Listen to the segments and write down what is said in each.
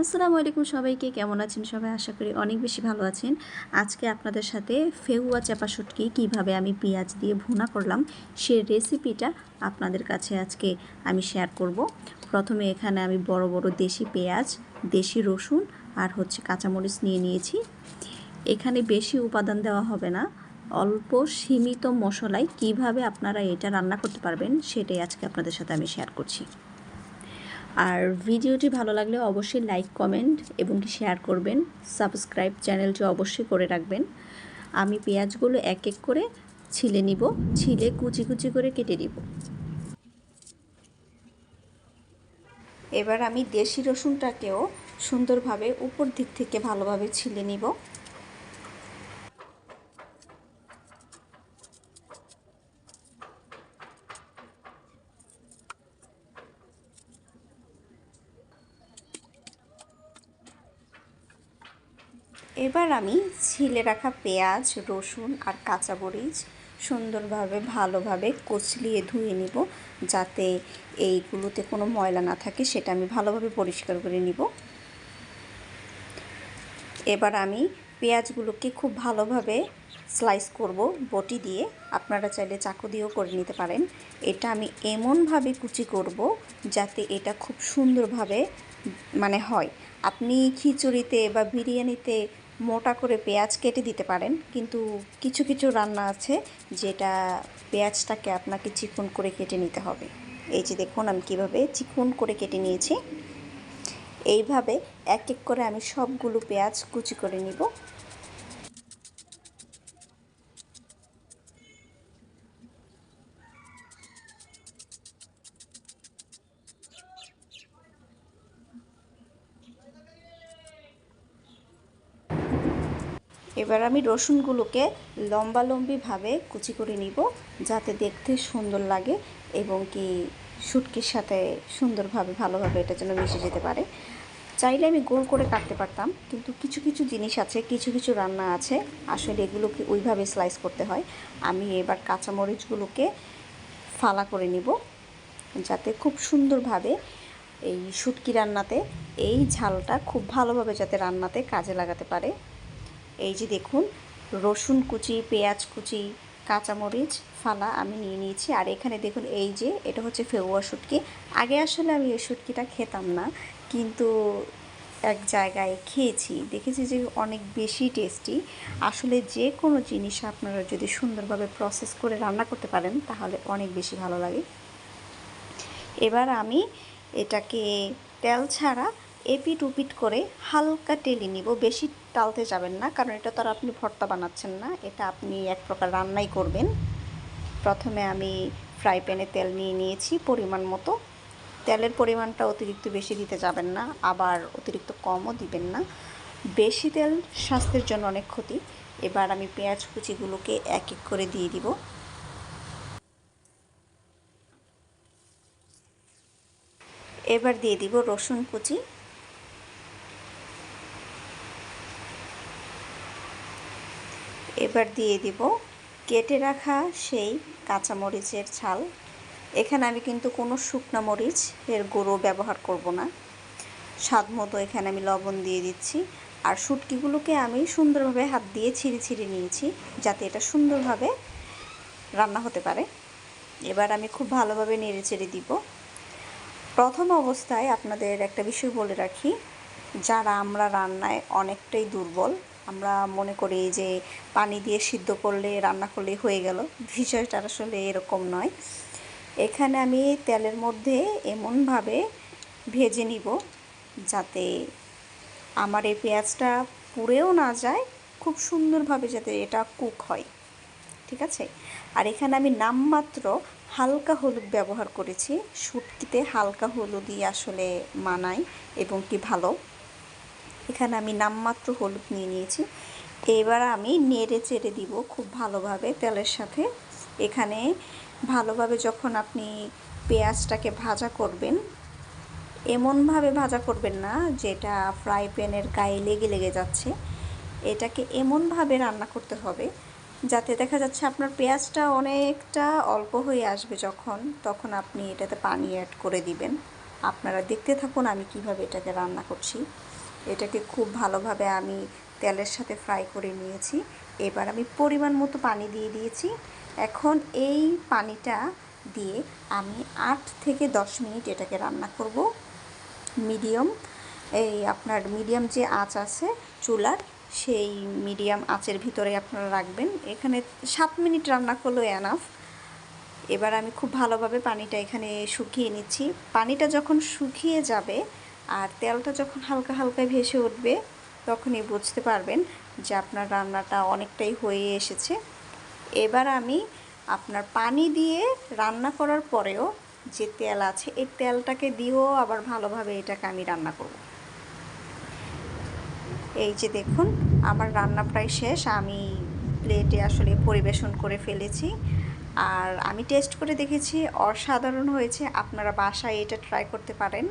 আসসালামু আলাইকুম সবাইকে, কেমন আছেন সবাই? আশা করি অনেক বেশি ভালো আছেন। আজকে আপনাদের সাথে ফেউয়া চাপা শুটকি কীভাবে আমি পেঁয়াজ দিয়ে ভুনা করলাম, সে রেসিপিটা আপনাদের কাছে আজকে আমি শেয়ার করব। প্রথমে এখানে আমি বড় বড় দেশি পেঁয়াজ, দেশি রসুন আর হচ্ছে কাঁচামরিচ নিয়ে নিয়েছি। এখানে বেশি উপাদান দেওয়া হবে না, অল্প সীমিত মশলায় কীভাবে আপনারা এটা রান্না করতে পারবেন, সেটাই আজকে আপনাদের সাথে আমি শেয়ার করছি। আর ভিডিওটি ভালো লাগলে অবশ্যই লাইক, কমেন্ট এবং শেয়ার করবেন। সাবস্ক্রাইব চ্যানেলটি অবশ্যই করে রাখবেন। আমি পেঁয়াজগুলো এক এক করে ছিলে নিব, ছিলে কুচি কুচি করে কেটে নিব। এবার আমি দেশি রসুনটাকেও সুন্দরভাবে উপর দিক থেকে ভালোভাবে ছিলে নিব। এবার আমি ছিলে রাখা পেঁয়াজ, রসুন আর কাঁচা মরিচ সুন্দরভাবে, ভালোভাবে কচলিয়ে ধুয়ে নিব যাতে এইগুলোতে কোনো ময়লা না থাকে, সেটা আমি ভালোভাবে পরিষ্কার করে নিব। এবার আমি পেঁয়াজগুলোকে খুব ভালোভাবে স্লাইস করব বটি দিয়ে। আপনারা চাইলে চাকু দিয়েও করে নিতে পারেন। এটা আমি এমনভাবে কুচি করব যাতে এটা খুব সুন্দরভাবে মানে হয়। আপনি খিচুড়িতে বা বিরিয়ানিতে মোটা করে পেঁয়াজ কেটে দিতে পারেন। কিন্তু কিছু কিছু রান্না আছে যেটা পেঁয়াজটাকে আপনাকে চিকন করে কেটে নিতে হবে। এই যে দেখুন, আমি কীভাবে চিকন করে কেটে নিয়েছি। এইভাবে এক এক করে আমি সবগুলো পেঁয়াজ কুচি করে নিব। এবার আমি রসুনগুলোকে লম্বালম্বিভাবে কুচি করে নিব, যাতে দেখতে সুন্দর লাগে এবং কি শুটকির সাথে সুন্দরভাবে, ভালোভাবে এটা যেন মিশে যেতে পারে। চাইলে আমি গোল করে কাটতে পারতাম, কিন্তু কিছু কিছু জিনিস আছে, কিছু কিছু রান্না আছে, আসলে এগুলোকে ওইভাবে স্লাইস করতে হয়। আমি এবার কাঁচামরিচগুলোকে ফালা করে নিব, যাতে খুব সুন্দরভাবে এই শুটকি রান্নাতে এই ঝালটা খুব ভালোভাবে যাতে রান্নাতে কাজে লাগাতে পারে। এই যে দেখুন, রসুন কুচি, পেঁয়াজ কুচি, কাঁচামরিচ, ফালা আমি নিয়ে নিয়েছি। আর এখানে দেখুন, এই যে এটা হচ্ছে ফেউয়া শুটকি। আগে আসলে আমি এই শুটকিটা খেতাম না, কিন্তু এক জায়গায় খেয়েছি। দেখেছি যে অনেক বেশি টেস্টি। আসলে যে কোনো জিনিস আপনারা যদি সুন্দরভাবে প্রসেস করে রান্না করতে পারেন, তাহলে অনেক বেশি ভালো লাগে। এবার আমি এটাকে তেল ছাড়া এপিট উপিট করে হালকা টেলে নিব। বেশি টালতে যাবেন না, কারণ এটা তো আর আপনি ভর্তা বানাচ্ছেন না। এটা আপনি এক প্রকার রান্নাই করবেন। প্রথমে আমি ফ্রাই প্যানে তেল নিয়ে নিয়েছি পরিমাণ মতো। তেলের পরিমাণটা অতিরিক্ত বেশি দিতে যাবেন না, আবার অতিরিক্ত কমও দিবেন না। বেশি তেল স্বাস্থ্যের জন্য অনেক ক্ষতি। এবার আমি পেঁয়াজ কুচিগুলোকে এক এক করে দিয়ে দিব। এবার দিয়ে দিব রসুন কুচি। এবার দিয়ে দিব। কেটে রাখা সেই কাঁচামরিচের ছাল। এখানে আমি কিন্তু কোনো শুকনা মরিচ এর গুঁড়ো ব্যবহার করব না। স্বাদ মতো এখানে আমি লবণ দিয়ে দিচ্ছি। আর শুটকিগুলোকে আমি সুন্দরভাবে হাত দিয়ে ছিঁড়ে ছিঁড়ে নিয়েছি যাতে এটা সুন্দরভাবে রান্না হতে পারে। এবার আমি খুব ভালোভাবে নেড়ে চেড়ে দিব। প্রথম অবস্থায় আপনাদের একটা বিষয় বলে রাখি, যারা আমরা রান্নায় অনেকটাই দুর্বল আমরা মনে করি যে পানি দিয়ে সিদ্ধ করলে, রান্না করলে হয়ে গেল। বিষয়টা আসলে এরকম নয়। এখানে আমি তেলের মধ্যে এমনভাবে ভেজে নিব যাতে আমার এই পেঁয়াজটা পুড়েও না যায়, খুব সুন্দরভাবে যাতে এটা কুক হয়। ঠিক আছে? আর এখানে আমি নামমাত্র হালকা হলুদ ব্যবহার করেছি। শুটকিতে হালকা হলুদই আসলে মানায় এবং কি ভালো। এখানে আমি নামমাত্র হলুদ নিয়ে নিয়েছি। এবার আমি নেড়ে চেড়ে দিব খুব ভালোভাবে তেলের সাথে। এখানে ভালোভাবে যখন আপনি পেঁয়াজটাকে ভাজা করবেন, এমনভাবে ভাজা করবেন না যেটা ফ্রাই প্যানের গায়ে লেগে লেগে যাচ্ছে। এটাকে এমনভাবে রান্না করতে হবে যাতে দেখা যাচ্ছে আপনার পেঁয়াজটা অনেকটা অল্প হয়ে আসবে যখন, তখন আপনি এটাতে পানি অ্যাড করে দিবেন। আপনারা দেখতে থাকুন আমি কীভাবে এটাকে রান্না করছি। এটাকে খুব ভালোভাবে আমি তেলের সাথে ফ্রাই করে নিয়েছি। এবার আমি পরিমাণ মতো পানি দিয়ে দিয়েছি। এখন এই পানিটা দিয়ে আমি আট থেকে দশ মিনিট এটাকে রান্না করব। মিডিয়াম, এই আপনার মিডিয়াম যে আঁচ আছে চুলার, সেই মিডিয়াম আঁচের ভিতরে আপনারা রাখবেন। এখানে সাত মিনিট রান্না করলেও এনাফ এবার আমি খুব ভালোভাবে পানিটা এখানে শুকিয়ে নিচ্ছি। পানিটা যখন শুকিয়ে যাবে আর তেলটা যখন হালকা হালকা ভেসে উঠবে, তখনই বুঝতে পারবেন যে আপনার রান্নাটা অনেকটাই হয়ে এসেছে। এবার আমি আপনার পানি দিয়ে রান্না করার পরেও যে তেল আছে, এই তেলটাকে দিয়েও আবার ভালোভাবে এটাকে আমি রান্না করব। এই যে দেখুন, আমার রান্না প্রায় শেষ। আমি প্লেটে আসলে পরিবেশন করে ফেলেছি। আর আমি টেস্ট করে দেখেছি, অসাধারণ হয়েছে। আপনারা বাসায় এটা ট্রাই করতে পারেন।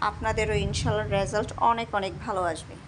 আপনাদেরও ইনশাল্লাহ রেজাল্ট অনেক অনেক ভালো আসবে।